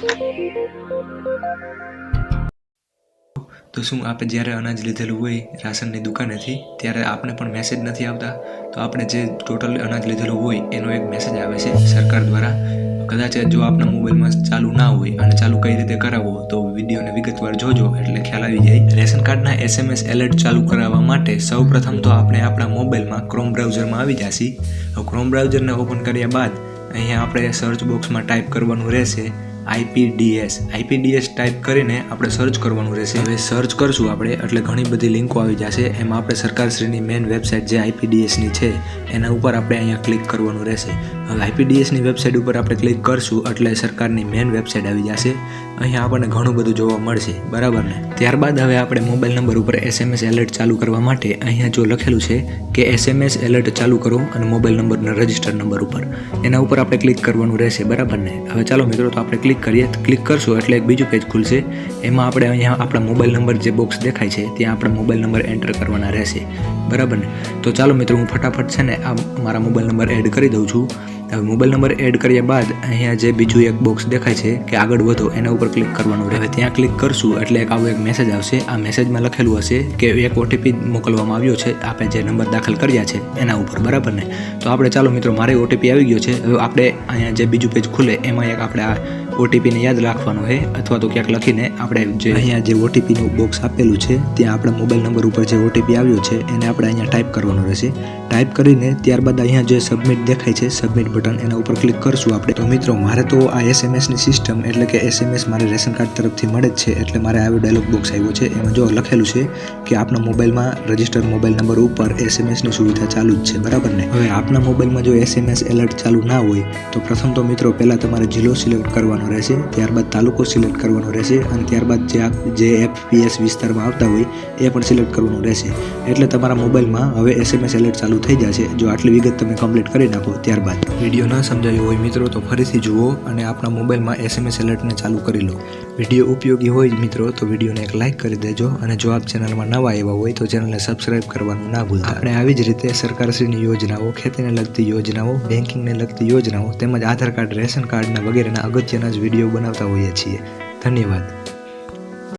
તો શું આપણે જ્યારે અનાજ લીધેલું હોય રાશનની દુકાનેથી, ત્યારે આપણે પણ મેસેજ નથી આવતા? તો આપણે જે ટોટલ અનાજ લીધેલું હોય, એનો એક મેસેજ આવે છે સરકાર દ્વારા. કદાચ જો આપણા મોબાઈલમાં ચાલુ ના હોય અને ચાલુ કઈ રીતે કરાવવો, તો વિડીયોને વિગતવાર જોજો એટલે ખ્યાલ આવી જાય. રેશન કાર્ડના એસએમએસ એલર્ટ ચાલુ કરાવવા માટે સૌ પ્રથમ તો આપણે આપણા મોબાઈલમાં ક્રોમ બ્રાઉઝરમાં આવી જશી. ક્રોમ બ્રાઉઝરને ઓપન કર્યા બાદ અહીંયા આપણે સર્ચ બોક્સમાં ટાઈપ કરવાનું રહેશે. આઈપીડીએસ આઈપીડીએસ ટાઈપ કરીને આપણે સર્ચ કરવાનું રહેશે. હવે સર્ચ કરશું આપણે, એટલે ઘણી બધી લિંકો આવી જશે. એમાં આપણે સરકારશ્રીની મેઇન વેબસાઇટ જે આઈપીડીએસની છે, એના ઉપર આપણે અહીંયા ક્લિક કરવાનું રહેશે. હવે આઈપીડીએસની વેબસાઇટ ઉપર આપણે ક્લિક કરશું, એટલે સરકારની મેઇન વેબસાઇટ આવી જશે. અહીંયા આપણને ઘણું બધું જોવા મળશે. બરાબર ને? ત્યારબાદ હવે આપણે મોબાઈલ નંબર ઉપર એસએમએસ એલર્ટ ચાલુ કરવા માટે અહીંયા જો લખેલું છે કે એસએમએસ એલર્ટ ચાલુ કરો અને મોબાઈલ નંબરના રજિસ્ટર નંબર ઉપર. એના ઉપર આપણે ક્લિક કરવાનું રહેશે. બરાબર ને? હવે ચાલો મિત્રો, તો આપણે ક્લિક કરીએ ક્લિક કરશું એટલે એક બીજું પેજ ખુલશે. એમાં આપણે અહીંયા આપણા મોબાઈલ નંબર જે બોક્સ દેખાય છે, ત્યાં આપણે મોબાઈલ નંબર એન્ટર કરવાના રહેશે. બરાબર ને? તો ચાલો મિત્રો, હું ફટાફટ છે ને આ મારા મોબાઈલ નંબર એડ કરી દઉં છું. હવે મોબાઈલ નંબર એડ કર્યા બાદ અહીંયા જે બીજું એક બોક્સ દેખાય છે, કે આગળ વધો, એના ઉપર ક્લિક કરવાનું રહે ત્યાં ક્લિક કરશું એટલે એક આવો એક મેસેજ આવશે. આ મેસેજમાં લખેલું હશે કે એક ઓટીપી મોકલવામાં આવ્યો છે આપણે જે નંબર દાખલ કર્યા છે, એના ઉપર. બરાબર ને? તો આપણે ચાલો મિત્રો, મારે ઓટીપી આવી ગયો છે. હવે આપણે અહીંયા જે બીજું પેજ ખુલે, એમાં એક આપણે આ ઓટીપીને યાદ રાખવાનો છે અથવા તો ક્યાંક લખીને આપણે જે અહીંયા જે ઓટીપીનું બોક્સ આપેલું છે, ત્યાં આપણા મોબાઈલ નંબર ઉપર જે ઓટીપી આવ્યો છે, એને આપણે અહીંયા ટાઈપ કરવાનો રહેશે. ટાઈપ કરીને ત્યારબાદ અહીંયા જે સબમિટ દેખાય છે સબમિટ બટન એના ઉપર ક્લિક કરશું આપણે. તો મિત્રો, મારે તો આ એસએમએસની સિસ્ટમ એટલે કે એસએમએસ મારે રેશન કાર્ડ તરફથી મળે જ છે, એટલે મારે આવ્યો ડાયલોગ બોક્સ આવ્યો છે. એમાં જો લખેલું છે કે આપના મોબાઈલમાં રજિસ્ટર મોબાઈલ નંબર ઉપર એસએમએસની સુવિધા ચાલુ જ છે, બરાબર ને? હવે આપના મોબાઈલમાં જો એસએમએસ એલર્ટ ચાલુ ના હોય, તો પ્રથમ તો મિત્રો, પહેલાં તમારે જિલ્લો સિલેક્ટ કરવાનો રહેશે, ત્યારબાદ તાલુકો સિલેક્ટ કરવાનો રહેશે અને ત્યારબાદ જે જે એફપીએસ વિસ્તારમાં આવતા હોય, એ પણ સિલેક્ટ કરવાનું રહેશે. એટલે તમારા મોબાઈલમાં હવે એસએમએસ એલર્ટ ચાલુ થઈ જશે. જો આટલી વિગત તમે કમ્પ્લીટ કરી નાખો, ત્યારબાદ. વીડિયો ન સમજાયો હોય મિત્રો, તો ફરીથી જુઓ અને આપણા મોબાઈલમાં એસએમએસ એલર્ટને ચાલુ કરી લો. વીડિયો ઉપયોગી હોય મિત્રો, તો વિડીયોને એક લાઇક કરી દેજો. અને જો આપ ચેનલમાં નવા આવ્યા હોય, તો ચેનલને સબસ્ક્રાઇબ કરવાનું ના ભૂલતા. આપણે આવી જ રીતે સરકારશ્રીની યોજનાઓ, ખેતીને લગતી યોજનાઓ બેન્કિંગને લગતી યોજનાઓ, તેમજ આધાર કાર્ડ, રેશન કાર્ડના વગેરેના અગત્યના જ વીડિયો બનાવતા હોઈએ છીએ. ધન્યવાદ.